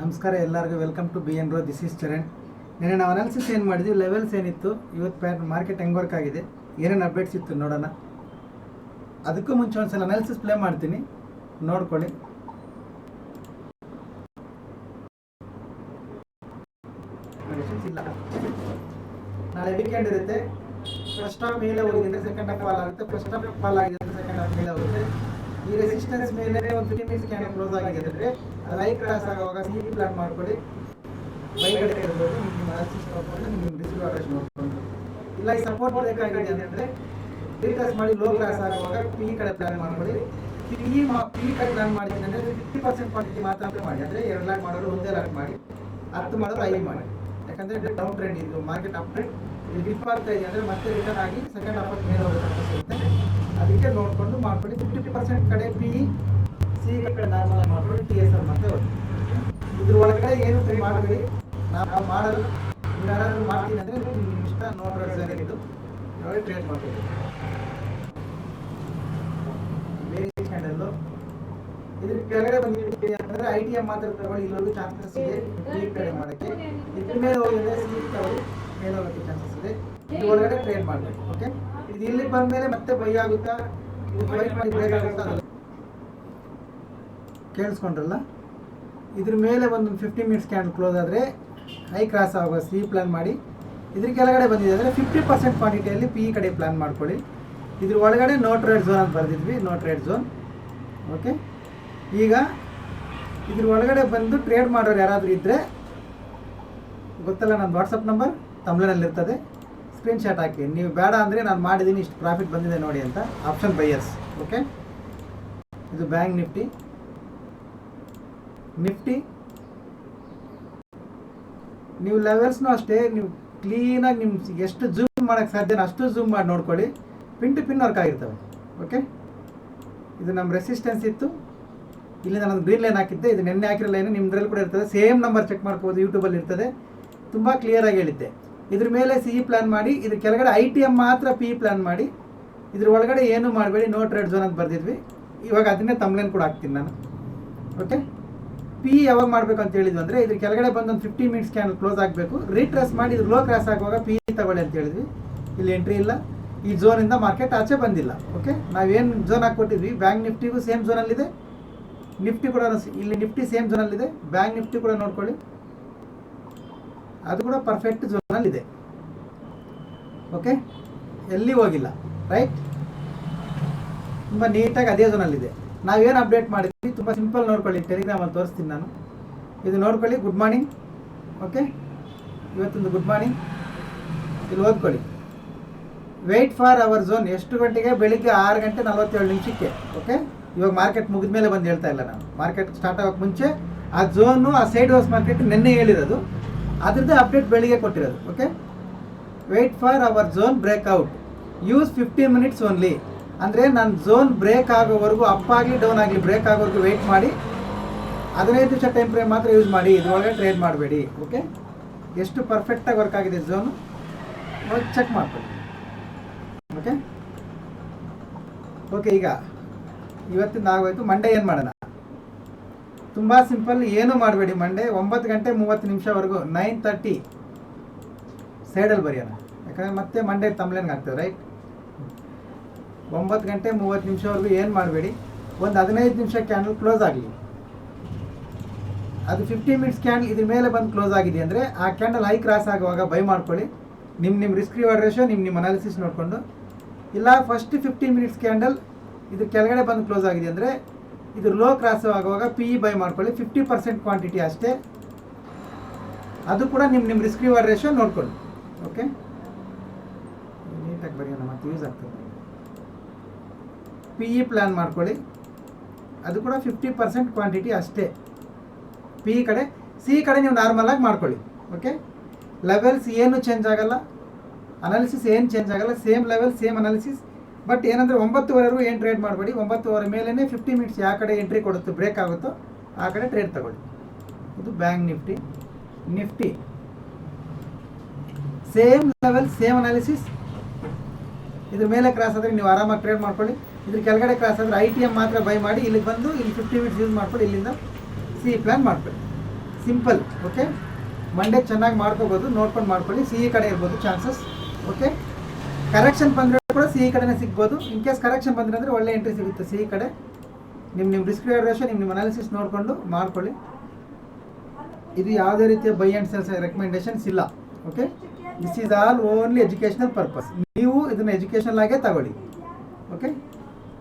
ನಮಸ್ಕಾರ ಎಲ್ಲರಿಗೂ. Welcome to B N row this is Charan ನಿನ್ನೆ ನಾವು ಅನಾಲಿಸಿಸ್ ಏನು ಮಾಡಿದ್ವಿ? ಲೆವೆಲ್ಸ್ ಏನಿತ್ತು? ಇವತ್ತು ಪ್ಯಾಟ್ ಮಾರ್ಕೆಟ್ ಹೆಂಗೆ ವರ್ಕ್ ಆಗಿದೆ? ಏನೇನು ಅಪ್ಡೇಟ್ಸ್ ಇತ್ತು ನೋಡೋಣ. ಅದಕ್ಕೂ ಮುಂಚೆ ಒಂದು ಸಲ ಅನಾಲಿಸಿಸ್ ಪ್ಲೇ ಮಾಡ್ತೀನಿ. ನೋಡ್ಕೊಳ್ಳಿ. ಇಲ್ಲ. ನಾಳೆ ವೀಕೆಂಡ್ ಇರುತ್ತೆ. ಫಸ್ಟ್ ಆಫ್ ಮೇಲೆ ಹೋಗಿದೆ ಸೆಕೆಂಡ್ ಹಾಫ್ ಫಾಲ್ ಆಗುತ್ತೆ. ಫಸ್ಟ್ ಹಾಫ್ ಫಾಲ್ ಆಗಿದೆ ಸೆಕೆಂಡ್ ಹಾಫ್ ಮೇಲೆ ಹೋಗುತ್ತೆ. ಈ ರೆಸಿಸ್ಟೆನ್ಸ್ ಮೇಲೆ ಒಂದು ಫಿಫ್ಟಿ ಕ್ಯಾನ್ ಕ್ಲೋಸ್ ಆಗಿದೆ ಲೈಕ್ ಕ್ರಾಸ್ ಆಗುವಾಗ ಸಿ ಪ್ಲಾನ್ ಮಾಡ್ಕೊಳ್ಳಿ. ಬೈ ಕಡೆ ಇರ್ಬೋದು ನಿಮ್ಮ ಅಸಿಸ್ಟ್ ನೋಡ್ಕೊಂಡು ನಿಮ್ಮ ರಿಸೀವ್ ಅಡ್ರೆಸ್ ನೋಡ್ಕೊಂಡು. ಇಲ್ಲ, ಈ ಸಪೋರ್ಟ್ ಬೇಕಾಗಿದೆ ಅಂತಂದರೆ ಕ್ಲಾಸ್ ಮಾಡಿ ಲೋ ಕ್ರಾಸ್ ಆಗುವಾಗ ಪಿ ಕಡೆ ಪ್ಲಾನ್ ಮಾಡ್ಕೊಳ್ಳಿ. ಪಿ ಪಿ ಕಡೆ ಪ್ಲಾನ್ ಮಾಡಿದ್ರೆ ಅಂದರೆ ಫಿಫ್ಟಿ ಪರ್ಸೆಂಟ್ ಕ್ವಾಂಟಿಟಿ ಮಾತ್ರ ಮಾಡಿ. ಅಂದರೆ ಎರಡು ಲ್ಯಾಕ್ ಮಾಡೋರು ಒಂದೇ ಲ್ಯಾಕ್ ಮಾಡಿ. ಹತ್ತು ಮಾಡೋರು ಐದು ಮಾಡಿ. ಯಾಕಂದರೆ ಡೌನ್ ಟ್ರೆಂಡ್ ಇದು ಮಾರ್ಕೆಟ್ ಅಪ್ ಟ್ರೆಂಡ್ ಇದು ಡಿಪ್ ಆಗ್ತಾ ಇದೆ ಅಂದರೆ ಮತ್ತೆ ರಿಟರ್ನ್ ಆಗಿ ಸೆಕೆಂಡ್ ಹಾಫ್ ಮೇಲೆ ಹೋಗುತ್ತೆ ಅದಕ್ಕೆ ನೋಡಿಕೊಂಡು ಮಾಡ್ಕೊಳ್ಳಿ. ಫಿಫ್ಟಿ ಪರ್ಸೆಂಟ್ ಕಡೆ ಪಿ ಸಿ ಕಡೆ ನಾರ್ಮಲ್ ಮಾಡ್ಕೊಳ್ಳಿ. ಟಿ ಎಸ್ ಆರ್ ಮತ್ತೆ ಇದ್ರ ಒಳಗಡೆ ಏನು ಫ್ರೀ ಮಾಡಬೇಡಿ. ನಾವು ಮಾಡಲು ಯಾರಾದರೂ ಮಾಡ್ತೀನಿ ಅಂದರೆ ನಿಮ್ಮ ಇಷ್ಟ ನೋಡ್ರಿ ಸರ್ ಇದು. ನೋಡಿ ಟ್ರೇಡ್ ಮಾಡ್ಕೊಳ್ಳಿ. ಇದ್ರ ಕೆಳಗಡೆ ಬಂದಿದ್ದೀವಿ ಅಂತಂದ್ರೆ ಐ ಟಿ ಎಂ ಮಾತ್ರ ತಗೊಳ್ಳಿ. ಇಲ್ಲೊಂದು ಚಾನ್ಸಸ್ ಇದೆ. ಈ ಕಡೆ ಮಾಡೋಕ್ಕೆ. ಇದ್ರ ಮೇಲೆ ಹೋಗಿದ್ರೆ ಸಿ ತಗೊಳ್ಳಿ. ಮೇಲೆ ಹೋಗೋಕ್ಕೆ ಚಾನ್ಸಸ್ ಇದೆ. ಇದ್ರ ಒಳಗಡೆ ಟ್ರೇಡ್ ಮಾಡಬೇಕು ಓಕೆ ಇದು ಇಲ್ಲಿ ಬಂದ ಮೇಲೆ ಮತ್ತೆ ಬೈ ಆಗುತ್ತಾ? ಕೇಳಿಸ್ಕೊಂಡ್ರಲ್ಲ? ಇದ್ರ ಮೇಲೆ ಒಂದು ಫಿಫ್ಟಿ ಮಿನಿಟ್ಸ್ ಕ್ಯಾಂಡಲ್ ಕ್ಲೋಸ್ ಆದರೆ ಹೈ ಕ್ರಾಸ್ ಆಗುವ ಸಿ ಪ್ಲಾನ್ ಮಾಡಿ. ಇದ್ರ ಕೆಳಗಡೆ ಬಂದಿದೆ ಅಂದರೆ ಫಿಫ್ಟಿ ಪರ್ಸೆಂಟ್ ಕ್ವಾಂಟಿಟಿಯಲ್ಲಿ ಪಿ ಕಡೆ ಪ್ಲಾನ್ ಮಾಡ್ಕೊಳ್ಳಿ. ಇದ್ರ ಒಳಗಡೆ ನೋ ಟ್ರೇಡ್ ಝೋನ್ ಅಂತ ಬರೆದಿದ್ವಿ ನೋಟ್ ಟ್ರೇಡ್ ಝೋನ್ ಓಕೆ ಈಗ ಇದ್ರ ಒಳಗಡೆ ಬಂದು ಟ್ರೇಡ್ ಮಾಡೋರು ಯಾರಾದರೂ ಇದ್ದರೆ ಗೊತ್ತಲ್ಲ ನನ್ನ ವಾಟ್ಸಪ್ ನಂಬರ್ ತಮಿಳಿನಲ್ಲಿರ್ತದೆ ಸ್ಕ್ರೀನ್ಶಾಟ್ ಹಾಕಿ. ನೀವು ಬೇಡ ಅಂದರೆ ನಾನು ಮಾಡಿದ್ದೀನಿ ಇಷ್ಟು ಪ್ರಾಫಿಟ್ ಬಂದಿದೆ ನೋಡಿ ಅಂತ. ಆಪ್ಷನ್ ಬೈಯರ್ಸ್ ಓಕೆ ಇದು ಬ್ಯಾಂಕ್ ನಿಫ್ಟಿ ನಿಫ್ಟಿ ನೀವು ಲೆವೆಲ್ಸ್ನೂ ಅಷ್ಟೇ, ನೀವು ಕ್ಲೀನಾಗಿ ನಿಮ್ಮ ಎಷ್ಟು ಜೂಮ್ ಮಾಡೋಕ್ಕೆ ಸಾಧ್ಯನೋ ಅಷ್ಟು ಜೂಮ್ ಮಾಡಿ ನೋಡ್ಕೊಳ್ಳಿ. ಪಿನ್ ಟು ಪಿನ್ ವರ್ಕ್ ಆಗಿರ್ತವೆ ಓಕೆ ಇದು ನಮ್ಮ ರೆಸಿಸ್ಟೆನ್ಸ್ ಇತ್ತು. ಇಲ್ಲಿ ನಾನು ಗ್ರೀನ್ ಲೈನ್ ಹಾಕಿದ್ದೆ. ಇದು ನೆನ್ನೆ ಹಾಕಿರೋ ಲೈನ್ ನಿಮ್ಮದ್ರಲ್ಲಿ ಕೂಡ ಇರ್ತದೆ. ಸೇಮ್ ನಂಬರ್ ಚೆಕ್ ಮಾಡ್ಬೋದು ಯೂಟ್ಯೂಬಲ್ಲಿ ಇರ್ತದೆ. ತುಂಬ ಕ್ಲಿಯರಾಗಿ ಹೇಳಿದ್ದೆ. ಇದ್ರ ಮೇಲೆ ಸಿ ಪ್ಲಾನ್ ಮಾಡಿ, ಇದ್ರ ಕೆಳಗಡೆ ಐ ಟಿ ಎಂ ಮಾತ್ರ ಪಿ ಪ್ಲಾನ್ ಮಾಡಿ, ಇದ್ರ ಒಳಗಡೆ ಏನೂ ಮಾಡಬೇಡಿ ನೋ ಟ್ರೇಡ್ ಝೋನ್ ಅಂತ ಬರ್ದಿದ್ವಿ. ಇವಾಗ ಅದನ್ನೇ ತಮ್ಲೇನ್ ಕೂಡ ಹಾಕ್ತೀನಿ ನಾನು. ಓಕೆ ಪಿ ಯಾವಾಗ ಮಾಡಬೇಕು ಅಂತ ಹೇಳಿದ್ವಿ ಅಂದರೆ, ಇದ್ರ ಕೆಳಗಡೆ ಬಂದು ಒಂದು ಫಿಫ್ಟಿ ಮಿನಿಟ್ಸ್ ಕ್ಯಾನ್ ಕ್ಲೋಸ್ ಆಗಬೇಕು. ರೀಟ್ರೆಸ್ ಮಾಡಿ, ಇದ್ರ ಲೋ ಕ್ರಾಸ್ ಆಗುವಾಗ ಪಿ ತಗೊಳ್ಳಿ ಅಂತ ಹೇಳಿದ್ವಿ. ಇಲ್ಲಿ ಎಂಟ್ರಿ ಇಲ್ಲ. ಈ ಝೋನಿಂದ ಮಾರ್ಕೆಟ್ ಆಚೆ ಬಂದಿಲ್ಲ. ಓಕೆ ನಾವೇನು ಝೋನ್ ಹಾಕ್ಕೊಟ್ಟಿದ್ವಿ? ಬ್ಯಾಂಕ್ ನಿಫ್ಟಿಗೂ ಸೇಮ್ ಝೋನಲ್ಲಿದೆ ನಿಫ್ಟಿ ಕೂಡ ಇಲ್ಲಿ ನಿಫ್ಟಿ ಸೇಮ್ ಝೋನಲ್ಲಿದೆ ಬ್ಯಾಂಕ್ ನಿಫ್ಟಿ ಕೂಡ ನೋಡ್ಕೊಳ್ಳಿ. ಅದು ಕೂಡ ಪರ್ಫೆಕ್ಟ್ ಝೋನಲ್ಲಿದೆ ಓಕೆ ಎಲ್ಲಿ ಹೋಗಿಲ್ಲ ರೈಟ್ ತುಂಬ ನೀಟಾಗಿ ಅದೇ ಝೋನಲ್ಲಿದೆ ನಾವೇನು ಅಪ್ಡೇಟ್ ಮಾಡಿದ್ವಿ? ತುಂಬ ಸಿಂಪಲ್ ನೋಡ್ಕೊಳ್ಳಿ ಟೆಲಿಗ್ರಾಮಲ್ಲಿ ತೋರಿಸ್ತೀನಿ ನಾನು. ಇದು ನೋಡ್ಕೊಳ್ಳಿ ಗುಡ್ ಮಾರ್ನಿಂಗ್ ಓಕೆ ಇವತ್ತೊಂದು ಗುಡ್ ಮಾರ್ನಿಂಗ್ ಇಲ್ಲಿ ಓದ್ಕೊಳ್ಳಿ. ವೆಯ್ಟ್ ಫಾರ್ ಅವರ್ ಝೋನ್ ಎಷ್ಟು ಗಂಟೆಗೆ? ಬೆಳಿಗ್ಗೆ ಆರು ಗಂಟೆ ನಲವತ್ತೇಳು ನಿಮಿಷಕ್ಕೆ. ಓಕೆ ಇವಾಗ ಮಾರ್ಕೆಟ್ ಮುಗಿದ ಮೇಲೆ ಬಂದು ಹೇಳ್ತಾ ಇಲ್ಲ ನಾನು. ಮಾರ್ಕೆಟ್ ಸ್ಟಾರ್ಟ್ ಆಗೋಕ್ಕೆ ಮುಂಚೆ ಆ ಝೋನು ಆ ಸೈಡ್ ಹೌಸ್ ಮಾರ್ಕೆಟ್ ನಿನ್ನೆ ಹೇಳಿರೋದು. ಅದ್ರದ್ದೇ ಅಪ್ಡೇಟ್ ಬೆಳಿಗ್ಗೆ ಕೊಟ್ಟಿರೋದು okay wait for our zone breakout use fifteen minutes only ಅಂದರೆ ನನ್ನ ಝೋನ್ ಬ್ರೇಕ್ ಆಗೋವರೆಗೂ ಅಪ್ ಆಗಲಿ ಡೌನ್ ಆಗಲಿ ಬ್ರೇಕ್ ಆಗೋವರೆಗೂ ವೆಯ್ಟ್ ಮಾಡಿ. ಹದಿನೈದು ನಿಮಿಷ ಟೈಮ್ ಫ್ರೇಮ್ ಮಾತ್ರ ಯೂಸ್ ಮಾಡಿ, ಇದ್ರೊಳಗೆ ಟ್ರೇಡ್ ಮಾಡಬೇಡಿ ಓಕೆ ಎಷ್ಟು ಪರ್ಫೆಕ್ಟಾಗಿ ವರ್ಕ್ ಆಗಿದೆ ಝೋನು ಚೆಕ್ ಮಾಡ್ಕೊಳ್ಳಿ ಓಕೆ ಓಕೆ ಈಗ ಇವತ್ತಿಂದ ಆಗೋಯ್ತು ಮಂಡೇ ಏನು ಮಾಡೋಣ? ತುಂಬ ಸಿಂಪಲ್, ಏನು ಮಾಡಬೇಡಿ ಮಂಡೇ ಒಂಬತ್ತು ಗಂಟೆ ಮೂವತ್ತು ನಿಮಿಷವರೆಗೂ ನೈನ್ ತರ್ಟಿ ಸೈಡಲ್ಲಿ ಬರೆಯೋಣ. ಯಾಕಂದರೆ ಮತ್ತೆ ಮಂಡೇ ತಮ್ಲೇನ್ಗೆ ಆಗ್ತದೆ ರೈಟ್ ಒಂಬತ್ತು ಗಂಟೆ ಮೂವತ್ತು ನಿಮಿಷವರೆಗೂ ಏನು ಮಾಡಬೇಡಿ? ಒಂದು ಹದಿನೈದು ನಿಮಿಷ ಕ್ಯಾಂಡಲ್ ಕ್ಲೋಸ್ ಆಗಲಿ. ಅದು ಫಿಫ್ಟಿ ಮಿನಿಟ್ಸ್ ಕ್ಯಾಂಡಲ್ ಇದ್ರ ಮೇಲೆ ಬಂದು ಕ್ಲೋಸ್ ಆಗಿದೆ ಅಂದರೆ ಆ ಕ್ಯಾಂಡಲ್ ಹೈ ಕ್ರಾಸ್ ಆಗುವಾಗ ಬೈ ಮಾಡ್ಕೊಳ್ಳಿ. ನಿಮ್ಮ ನಿಮ್ಮ ರಿಸ್ಕ್ ರಿವಾರ್ಡ್ ರೇಷೋ ನಿಮ್ಮ ನಿಮ್ಮ ಅನಾಲಿಸಿಸ್ ನೋಡಿಕೊಂಡು. ಇಲ್ಲ ಫಸ್ಟ್ ಫಿಫ್ಟಿ ಮಿನಿಟ್ಸ್ ಕ್ಯಾಂಡಲ್ ಇದು ಕೆಳಗಡೆ ಬಂದು ಕ್ಲೋಸ್ ಆಗಿದೆ ಅಂದರೆ ಇದು ಲೋ ಕ್ರಾಸ್ ಆಗುವಾಗ ಪಿ ಇ ಬೈ ಮಾಡ್ಕೊಳ್ಳಿ ಫಿಫ್ಟಿ ಪರ್ಸೆಂಟ್ ಕ್ವಾಂಟಿಟಿ ಅಷ್ಟೇ. ಅದು ಕೂಡ ನಿಮ್ಮ ನಿಮ್ಮ ರಿಸ್ಕ್ ರಿವಾರ್ಡ್ ರೇಷೋ ನೋಡ್ಕೊಳ್ಳಿ ಓಕೆ ನೀಟಾಗಿ ಬರೆಯೋಣ ಮತ್ತೆ ಯೂಸ್ ಆಗ್ತದೆ. ಪಿ ಇ ಪ್ಲ್ಯಾನ್ ಮಾಡ್ಕೊಳ್ಳಿ. ಅದು ಕೂಡ ಫಿಫ್ಟಿ ಪರ್ಸೆಂಟ್ ಕ್ವಾಂಟಿಟಿ ಅಷ್ಟೇ. ಪಿ ಕಡೆ ಸಿ ಕಡೆ ನೀವು ನಾರ್ಮಲಾಗಿ ಮಾಡ್ಕೊಳ್ಳಿ ಓಕೆ ಲೆವೆಲ್ಸ್ ಏನು ಚೇಂಜ್ ಆಗಲ್ಲ. ಅನಾಲಿಸಿಸ್ ಏನು ಚೇಂಜ್ ಆಗಲ್ಲ. Same level same analysis but ಏನಂದರೆ ಒಂಬತ್ತುವರೆಗೂ ಏನು ಟ್ರೇಡ್ ಮಾಡಬೇಡಿ? ಒಂಬತ್ತುವರೆ ಮೇಲೇ ಫಿಫ್ಟಿ ಮಿನಿಟ್ಸ್ ಯಾವ ಕಡೆ ಎಂಟ್ರಿ ಕೊಡುತ್ತೆ ಬ್ರೇಕ್ ಆಗುತ್ತೋ ಆ ಕಡೆ ಟ್ರೇಡ್ ತಗೊಳ್ಳಿ. ಇದು bank Nifty Nifty same level same analysis ಇದ್ರ ಮೇಲೆ ಕ್ರಾಸ್ ಆದರೆ ನೀವು ಆರಾಮಾಗಿ ಟ್ರೇಡ್ ಮಾಡ್ಕೊಳ್ಳಿ. ಇದ್ರ ಕೆಳಗಡೆ ಕ್ರಾಸ್ ಆದರೆ ಐ ಟಿ ಎಂ ಮಾತ್ರ ಬೈ ಮಾಡಿ, ಇಲ್ಲಿಗೆ ಬಂದು ಇಲ್ಲಿ ಫಿಫ್ಟಿ ಮಿನಿಟ್ಸ್ ಯೂಸ್ ಮಾಡ್ಕೊಳ್ಳಿ ಇಲ್ಲಿಂದ ಸಿ ಪ್ಲ್ಯಾನ್ ಮಾಡ್ಕೊಳ್ಳಿ. ಸಿಂಪಲ್ ಓಕೆ ಮಂಡೇ ಚೆನ್ನಾಗಿ ಮಾಡ್ಕೋಬೋದು, ನೋಡ್ಕೊಂಡು ಮಾಡ್ಕೊಳ್ಳಿ. ಸಿ ಕಡೆ ಇರ್ಬೋದು ಚಾನ್ಸಸ್ ಓಕೆ ಕರೆಕ್ಷನ್ ಬಂದರೆ ಕೂಡ ಸಿಹಿ ಕಡೆನೇ ಸಿಗ್ಬೋದು. ಇನ್ ಕೇಸ್ ಕರೆಕ್ಷನ್ ಬಂದರೆ ಅಂದರೆ ಒಳ್ಳೆ ಎಂಟ್ರಿ ಸಿಗುತ್ತೆ ಸಿಹಿ ಕಡೆ. ನಿಮ್ಮ ನಿಮ್ಮ ರಿಸ್ಕ್ ರೇಷನ್ ನಿಮ್ಮ ನಿಮ್ಮ ಅನಾಲಿಸಿಸ್ ನೋಡಿಕೊಂಡು ಮಾಡ್ಕೊಳ್ಳಿ. ಇದು ಯಾವುದೇ ರೀತಿಯ ಬೈ ಆ್ಯಂಡ್ ಸೆಲ್ಸ್ ರೆಕಮೆಂಡೇಶನ್ಸ್ ಇಲ್ಲ. Okay this is all only educational purpose ನೀವು ಇದನ್ನು ಎಜುಕೇಷನಲ್ ಆಗೇ ತಗೊಳ್ಳಿ. ಓಕೆ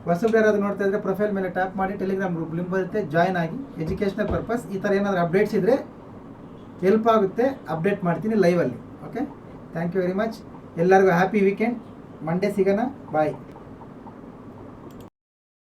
ಹೊಸಬ್ರು ಯಾರಾದರೂ ನೋಡ್ತಾ ಇದ್ರೆ ಪ್ರೊಫೈಲ್ ಮೇಲೆ ಟ್ಯಾಪ್ ಮಾಡಿ ಟೆಲಿಗ್ರಾಮ್ ಗ್ರೂಪ್ ಲಿಂಕ್ ಬರುತ್ತೆ ಜಾಯ್ನ್ ಆಗಿ. ಎಜುಕೇಷನಲ್ ಪರ್ಪಸ್ ಈ ಥರ ಏನಾದರೂ ಅಪ್ಡೇಟ್ಸ್ ಇದ್ದರೆ ಹೆಲ್ಪ್ ಆಗುತ್ತೆ. ಅಪ್ಡೇಟ್ ಮಾಡ್ತೀನಿ ಲೈವಲ್ಲಿ okay thank you very much ಎಲ್ಲರಿಗೂ ಹ್ಯಾಪಿ ವೀಕೆಂಡ್ మండే సిగనా బాయ్.